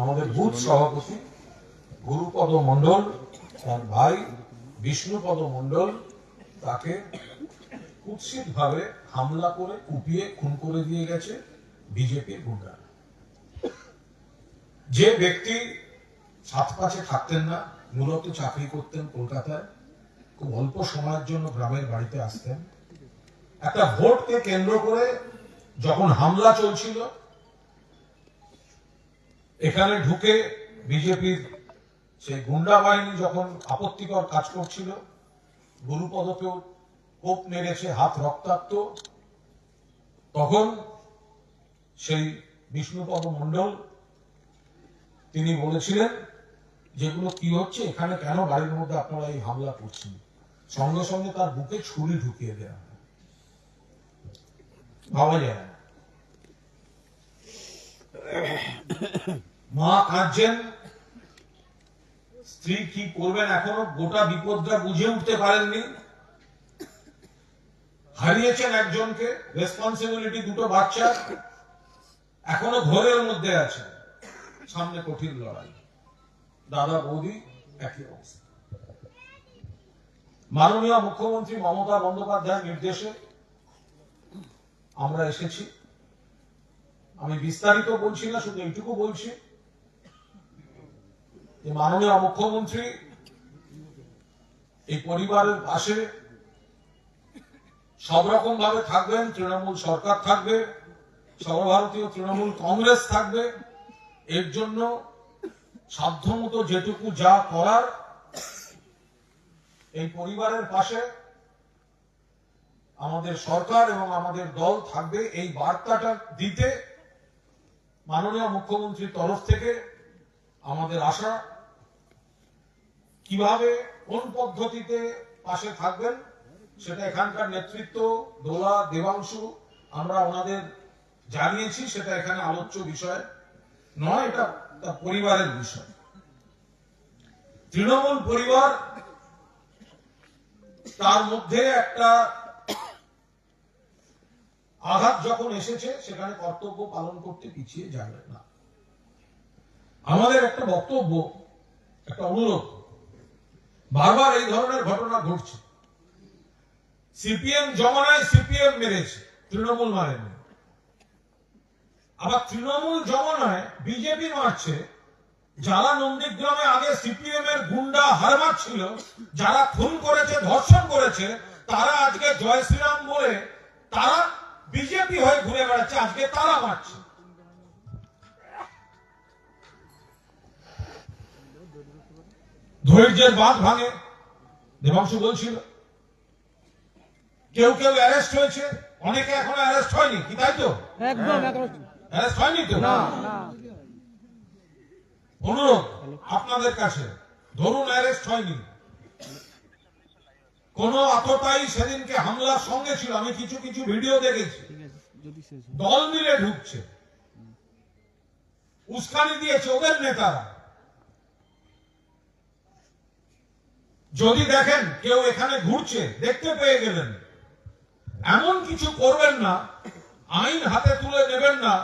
আমাদের বুথ সভাপতি, গুরুপদ মণ্ডল, তার ভাই বিষ্ণুপদ মণ্ডল তাকে কুৎসিত ভাবে হামলা করে কুপিয়ে, খুন করে দিয়ে গেছে বিজেপির গুন্ডা যে ব্যক্তি সাত পাঁচে থাকতেন না, মূলত চাকরি করতেন কলকাতায়, খুব অল্প সময়ের জন্য গ্রামের বাড়িতে আসতেন। একটা ভোটকে কেন্দ্র করে যখন হামলা চলছিল এখানে ঢুকে বিজেপির সেই গুন্ডা বাহিনী যখন আপত্তিকর কাজ করছিল, গুরুপদকেও কোপ মেরেছে, হাত রক্তাক্ত, তখন সেই বিষ্ণুপদ মণ্ডল তিনি বলেছিলেন, যেগুলো কি হচ্ছে, এখানে কেন বাড়ির মধ্যে আপনারা এই হামলা করছেন? সঙ্গে সঙ্গে তার বুকে ছুরি ঢুকিয়ে দেওয়া ভাবা যায় না। মা কাঁদছেন। স্ত্রী কি করবেন এখনও? গোটা বিপদটা বুঝে উঠতে পারেননি। হারিয়েছেন একজনকে রেসপন্সিবিলিটি দুটো বাচ্চা, এখনও ঘোরের মধ্যে আছে। সামনে কঠিন লড়াই। দাদা, বৌদি, একই অবস্থা। মাননীয় মুখ্যমন্ত্রী মমতা বন্দ্যোপাধ্যায়ের নির্দেশে আমরা এসেছি। আমি বিস্তারিত বলছি না, শুধু এইটুকু বলছি যে মাননীয় মুখ্যমন্ত্রী এই পরিবারের পাশে সব রকম ভাবে থাকবেন, তৃণমূল সরকার থাকবে, সর্বভারতীয় তৃণমূল কংগ্রেস থাকবে। এর জন্য সাধ্যমতো যেটুকু যা করার এই পরিবারের পাশে আমাদের সরকার এবং আমাদের দল থাকবে। এই বার্তাটা দিতে মাননীয় মুখ্যমন্ত্রীর তরফ থেকে আমাদের আশা, কীভাবে, কোন পদ্ধতিতে পাশে থাকবেন, সেটা এখানকার নেতৃত্ব, দোলা, দেবাংশু, আমরা ওনাদের জানিয়েছি, সেটা এখানে আলোচ্য বিষয়। নয়, এটা তার পরিবারের বিষয়। তৃণমূল পরিবার তার মধ্যে একটা আঘাত যখন এসেছে, সেখানে কর্তব্য পালন করতে পিছিয়ে যাবে না। আমাদের একটা বক্তব্য, একটা অনুরোধ, বারবার এই ধরনের ঘটনা ঘটছে। সিপিএম জমানায় সিপিএম মেরেছে, তৃণমূল মারেনি। আবার তৃণমূল জমানায় বিজেপি মারছে, যারা নন্দীগ্রামে আগে সিপিএম এর গুন্ডা হারমার ছিল, যারা খুন করেছে, ধর্ষণ করেছে, তারা আজকে জয় শ্রীরাম বলে তারা বিজেপি হয়ে ঘুরে বেড়াচ্ছে আজকে তারা মারছে। ধৈর্যের বাঁধ ভাঙে দেবাংশু বলছিল। কেউ কেউ অ্যারেস্ট হয়েছে অনেকে এখনও অ্যারেস্ট হয়নি কি তাই তো? একদম অ্যারেস্ট হয়নি তো? না অনুরোধ আপনাদের কাছে ধরুন অ্যারেস্ট হয়নি। কোন আততাই সেদিনকে হামলার সঙ্গে ছিল। আমি কিছু কিছু ভিডিও দেখেছি। দল মিলে ঢুকছে। উস্কানি দিয়েছে ওদের নেতারা। যদি দেখেন কেউ এখানে ঘুরছে দেখতে পেয়ে গেলেন। এমন কিছু করবেন না আইন হাতে তুলে নেবেন না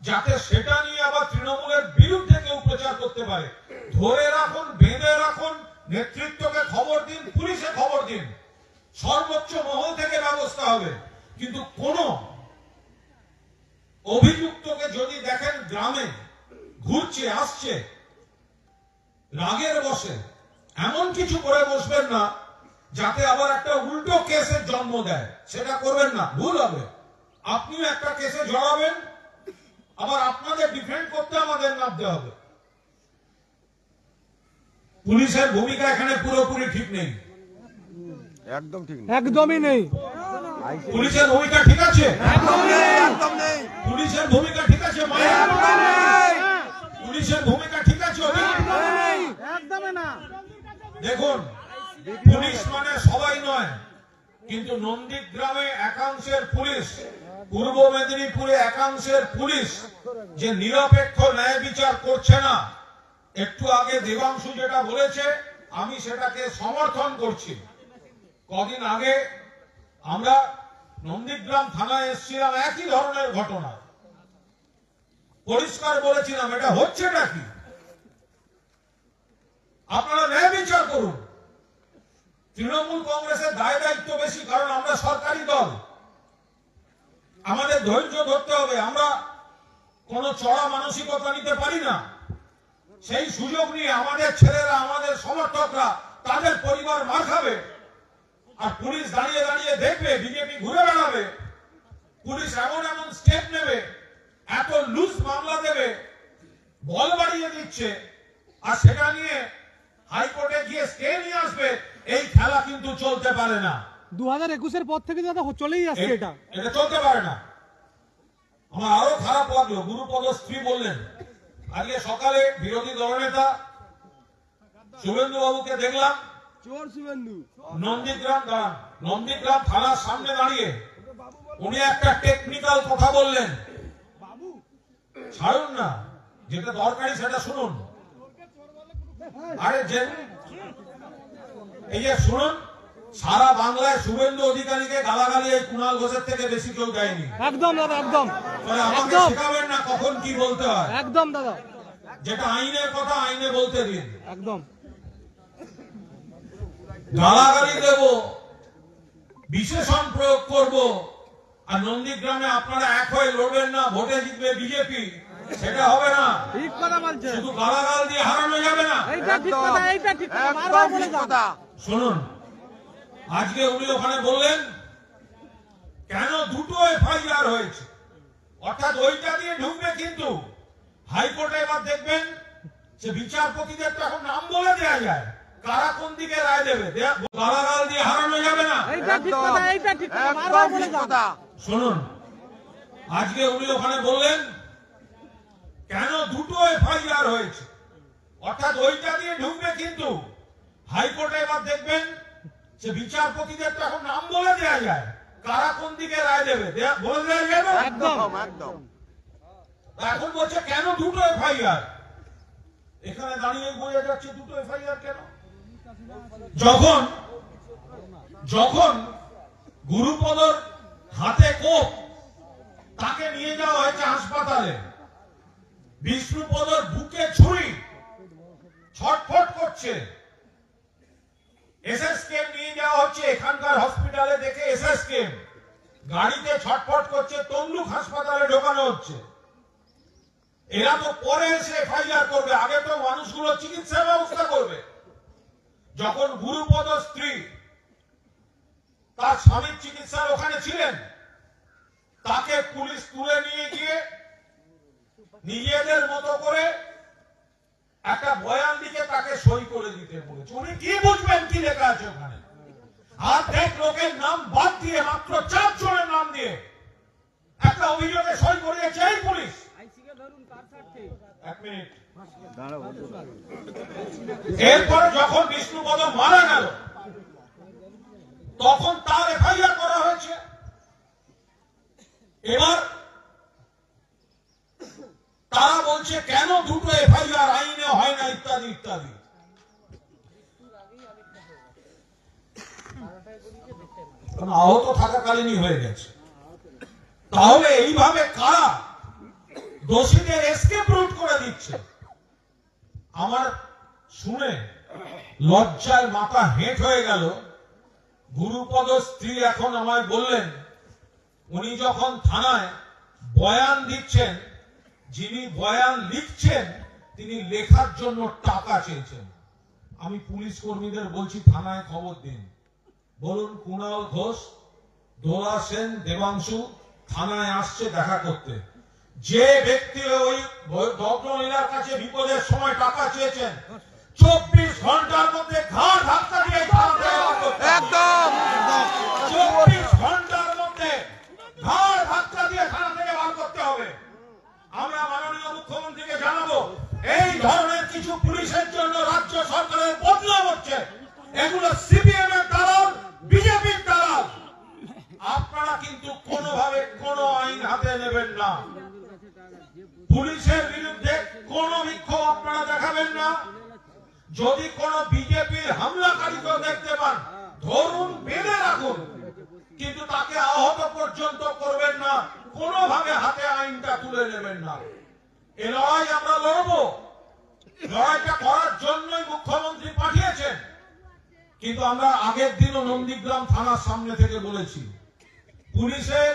যাতে সেটা নিয়ে আবার তৃণমূলের বিরুদ্ধে কেউ প্রচার করতে পারে। ধরে রাখুন বেঁধে রাখুন নেতৃত্বকে খবর দিন পুলিশে খবর দিন। সর্বোচ্চ মহল থেকে ব্যবস্থা হবে। কিন্তু কোন অভিযুক্তকে যদি দেখেন গ্রামে ঘুরছে, আসছে, রাগের বসে, এমন কিছু করে বসবেন না, যাতে আবার একটা উল্টো কেসের জন্ম দেয়। সেটা করবেন না, ভুল হবে। আপনিও একটা কেসে জড়াবেন, আবার আপনাদের ডিফেন্ড করতে আমাদের নামতে হবে। পুলিশের ভূমিকা এখানে পুরোপুরি ঠিক নেই। একদম ঠিক নেই। একদমই নেই। পুলিশের ভূমিকা ঠিক আছে? একদম নেই একদম নেই। পুলিশের ভূমিকা ঠিক আছে? পুলিশের ভূমিকা ঠিক আছে? একদমই না। দেখুন পুলিশ মানে সবাই নয় কিন্তু নন্দীগ্রামে একাংশের পুলিশ পূর্ব মেদিনীপুরে একাংশের পুলিশ যে নিরপেক্ষ ন্যায় বিচার করছে না একটু আগে দেবাংশু যেটা বলেছে আমি সেটাকে সমর্থন করছি। কদিন আগে আমরা নন্দীগ্রাম থানায় এসেছিলাম, একই ধরনের ঘটনা। পরিষ্কার বলেছিলাম, এটা হচ্ছে নাকি আপনারা ন্যায় বিচার করুন। তৃণমূল কংগ্রেসের দায় দায়িত্ব বেশি, কারণ আমরা সরকারি দল। আমাদের ধৈর্য ধরতে হবে, আমরা কোনো চড়া মানসিকতা নিতে পারি না। সেই সুযোগ নিয়ে আমাদের ছেলেরা, আমাদের সমর্থকরা, তাদের পরিবার মার খাবে। আর পুলিশ দাঁড়িয়ে দাঁড়িয়ে দেখবে বিজেপি ঘুরে বেড়াবে। পুলিশ এমন এমন স্টেপ নেবে এত লুজ মামলা দেবে বল বাড়িয়ে দিচ্ছে। আর সেটা নিয়ে হাইকোর্টে গিয়ে স্টে নিয়ে আসবে এই খেলা কিন্তু চলতে পারে না। দু হাজার একুশের পর থেকে দাদা চলেই আসছে এটা। এটা চলতে পারে না। আমার আরও খারাপ লাগল গুরুপদ স্ত্রী বললেন। আজকে সকালে বিরোধী দলনেতা শুভেন্দু বাবুকে দেখলাম। চোর শুভেন্দু। নন্দীগ্রাম নন্দীগ্রাম থানার সামনে দাঁড়িয়ে উনি একটা টেকনিক্যাল কথা বললেন। ছাড়ুন না যেটা দরকারি সেটা শুনুন। আরে যে এই যে শুনুন সারা বাংলায় শুভেন্দু অধিকারীকে গালাগালি এই কুণাল ঘোষের থেকে বেশি কেউ দেয়নি। একদম দাদা একদম। আমাকে একদম। শেখাবেন না কখন কি বলতে হয়। একদম দাদা। যেটা আইনের কথা আইনে বলতে দিন। একদম। গালাগালি দেব বিশেষণ প্রয়োগ করব আর নন্দীগ্রামে আপনারা এক হয়ে লড়বেন না ভোটে জিতবে বিজেপি সেটা হবে না। ঠিক কথা বলছে শুধু গালাগাল দিয়ে হারানো যাবে না। এইটা ঠিক কথা এইটা ঠিক কথা বারবার বলে। কথা। শুনুন আজকে উনি ওখানে বললেন কেন দুটো এফআইআর হয়েছে? অর্থাৎ ওইটা দিয়ে ঢুকবে কিন্তু। হাইকোর্টে এবার দেখবেন যে বিচারপতিদের তো এখন নাম বলে দেওয়া যায়। কারা কোন দিকে রায় দেবে? গালাগাল দিয়ে হারানো যাবে না। শুনুন আজকে উনি ওখানে বললেন কেন দুটো এফআইআর হয়েছে? অর্থাৎ ওইটা দিয়ে ঢুকবে কিন্তু। হাইকোর্টে এবার দেখবেন যে বিচারপতিদের তো এখন নাম বলে দেওয়া যায়। কারা কোন দিকে রায় দেবে? বলে দেওয়া যাবে একদম। একদম এখন বলছে কেন দুটো এফআইআর এখানে দাঁড়িয়ে বোঝা যাচ্ছে দুটো এফআইআর কেন? যখন যখন গুরুপদর হাতে কোপ, তাকে নিয়ে যাওয়া হয়েছে হাসপাতালে। বিষ্ণুপদর বুকে ছুরি ছটফট করছে। এসএস কেম নিয়ে যাওয়া হচ্ছে, এখানকার হসপিটালে দেখে এসএস কেম গাড়িতে ছটফট করছে, তমলুক হাসপাতালে ঢোকানো হচ্ছে। এরা তো পরে এসে এফআইআর করবে, আগে তো মানুষগুলো চিকিৎসা ব্যবস্থা করবে। যখন গুরুপদ স্ত্রী তার স্বামীর চিকিৎসার ওখানে ছিলেন তাকে পুলিশ তুলে নিয়ে গিয়ে নিজেদের মতো করে একটা বয়ান দিকে তাকে সই করে দিতে বলেছে। উনি কি বুঝবেন কি লেখা আছে ওখানে? অর্ধেক লোকের নাম বাদ দিয়ে মাত্র চার জনের নাম দিয়ে একটা অভিযোগে সই করিয়েছে এই পুলিশ। এক মিনিট। এরপরে যখন বিষ্ণুপদ মারা গেল, তখন তার এফআইআর করা হয়েছে। এবার তারা বলছে, কেন দুটো এফআইআর আইনে হয় না, ইত্যাদি ইত্যাদি। আহত থাকাকালীনই হয়ে গেছে। তাহলে এইভাবে কারা দোষীদের এসকেপ রুট করে দিচ্ছে? আমার শুনে লজ্জায় মাথা হেঁট হয়ে গেল। গুরুপদ স্ত্রী এখন আমায় বললেন, উনি যখন থানায় বয়ান দিচ্ছেন, যিনি বয়ান লিখছেন, তিনি লেখার জন্য টাকা চেয়েছেন। আমি পুলিশ কর্মীদের বলছি, থানায় খবর দিন। বলুন, কুণাল ঘোষ, দোলা সেন, দেবাংশু, থানায় আসছে দেখা করতে। যে ব্যক্তি ওই ভদ্রমহিলার কাছে বিপদের সময় টাকা চেয়েছেন চব্বিশ ঘণ্টার মধ্যে ঘাট ধাক্কা দিয়ে। একদম যদি কোনো বিজেপির হামলাকারীকেও দেখতে পান, ধরুন বেঁধে রাখুন। কিন্তু তাকে আহত পর্যন্ত করবেন না, কোনোভাবে হাতে আইনটা তুলে নেবেন না। এ লড়াই আমরা লড়বো। লড়াইটা করার জন্যই মুখ্যমন্ত্রী পাঠিয়েছেন। কিন্তু আমরা আগের দিনও নন্দীগ্রাম থানার সামনে থেকে বলেছি, পুলিশের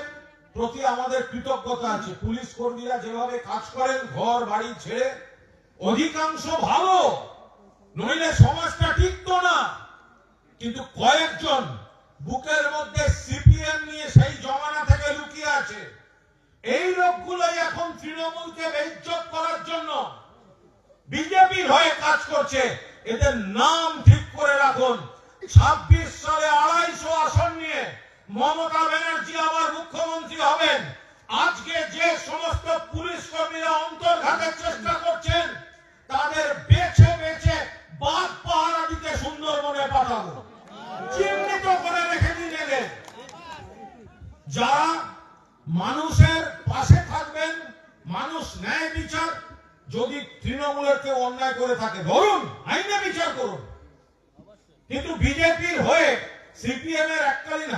প্রতি আমাদের কৃতজ্ঞতা আছে। পুলিশ কর্মীরা যেভাবে কাজ করেন, ঘর, বাড়ি ছেড়ে, অধিকাংশ ভালো। নইলে সমাজটা টিকতো না। কিন্তু কয়েকজন বুকের মধ্যে সিপিএম নিয়ে সেই জমানা থেকে লুকিয়ে আছে। এই লোকগুলোই এখন তৃণমূলকে বেইজ্জত করার জন্য বিজেপির হয়ে কাজ করছে। এদের নাম ঠিক করে রাখুন। ছাব্বিশ সালে আড়াইশো আসন নিয়ে মমতা ব্যানার্জি আবার মুখ্যমন্ত্রী হবেন। আজকে যে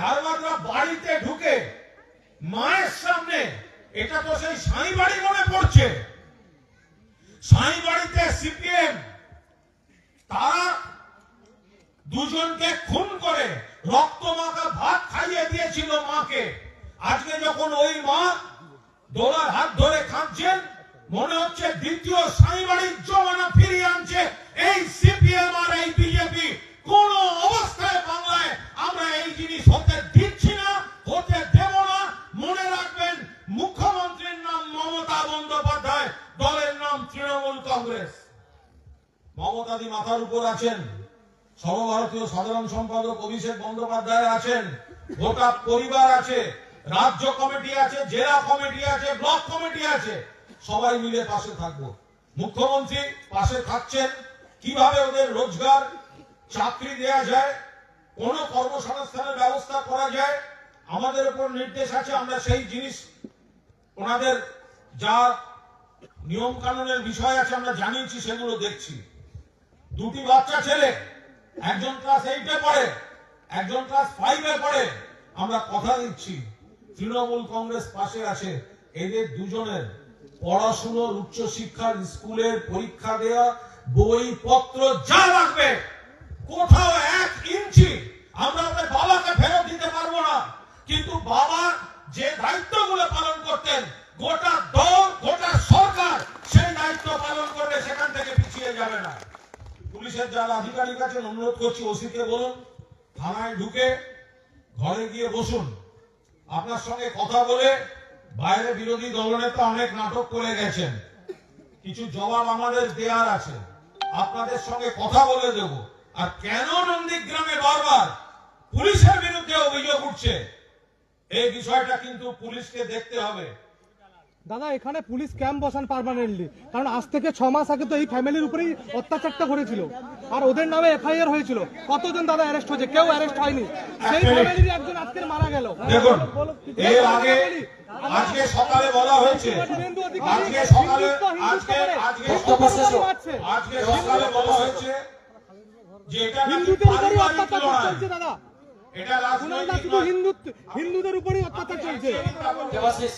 এককালীন বাড়িতে ঢুকে মায়ের সামনে, এটা তো সেই সাই বাড়ি মনে পড়ছে। সাই বাড়িতে সিপিএম, তারা দুজনকে খুন করে, রক্ত মাখা ভাত খাইয়ে দিয়েছিল মাকে। আজকে যখন ওই মা দোলার হাত ধরে খাচ্ছেন মনে হচ্ছে দ্বিতীয় সাইবাড়ির জমানা ফিরিয়ে আনছে এই সিপিএম আর আছেন। সর্বভারতীয় সাধারণ সম্পাদক অভিষেক বন্দ্যোপাধ্যায় আছেন। গোটা পরিবার আছে। রাজ্য কমিটি আছে, জেলা কমিটি আছে, ব্লক কমিটি আছে। সবাই মিলে পাশে থাকব। মুখ্যমন্ত্রী পাশে থাকছেন। কীভাবে ওদের রোজগার চাকরি দেয়া যায়, কোন কর্মসংস্থানের ব্যবস্থা করা যায়, আমাদের উপর নির্দেশ আছে। আমরা সেই জিনিস, ওনাদের যা নিয়ম কানুনের বিষয় আছে, আমরা জানিয়েছি, সেগুলো দেখছি। দুটি বাচ্চা ছেলে, একজন ক্লাস এইটে পড়ে, একজন ক্লাস ফাইভে পড়ে। আমরা কথা দিচ্ছি, তৃণমূল কংগ্রেস পাশে আছে। এদের দুজনের পড়াশুনোর উচ্চশিক্ষার স্কুলের পরীক্ষা দেওয়া বইপত্র যা লাগবে, কোথাও এক ইঞ্চি আমরা ওদের বাবাকে ফেরত দিতে পারব না। কিন্তু বাবা যে দায়িত্বগুলো পালন করতেন, গোটা দল, গোটা সরকার সেই দায়িত্ব পালন করবে, সেখান থেকে পিছিয়ে যাবে না। পুলিশের যারা আধিকারিক আছেন, অনুরোধ করছি ওসিকে বলুন, থানায় ঢুকে ঘরে গিয়ে বসুন। আপনার সঙ্গে কথা বলে বাইরে বিরোধী দলনেতা অনেক নাটক করে গেছেন। কিছু জবাব আমাদের দেয়ার আছে। আপনাদের সঙ্গে কথা বলে দেব। আর কেন নন্দীগ্রামে বারবার পুলিশের বিরুদ্ধে অভিযোগ উঠছে? এই বিষয়টা কিন্তু পুলিশকে দেখতে হবে। দাদা এখানে পুলিশ ক্যাম্প বসান পারমানেন্টলি কারণ আজ থেকে ছ মাস আগে তো এই ফ্যামিলির উপরেই অত্যাচারটা করেছিল আর ওদের নামে এফআইআর হয়েছিল। কতজন দাদা অ্যারেস্ট হয়েছে? কেউ অ্যারেস্ট হয়নি। সেই ফ্যামিলির একজন আজকে মারা গেল। দেখুন এর আগে আজকে সকালে বলা হয়েছে আজকে সকালে আজকে আজকে আজকে সকালে বলা হয়েছে যে এটা হিন্দুদের উপরেই অত্যাচার চলছে দাদা। এটা রাজনৈতিক হিন্দুত্ব হিন্দুদের উপরেই অত্যাচার চলছে। দেবাশিস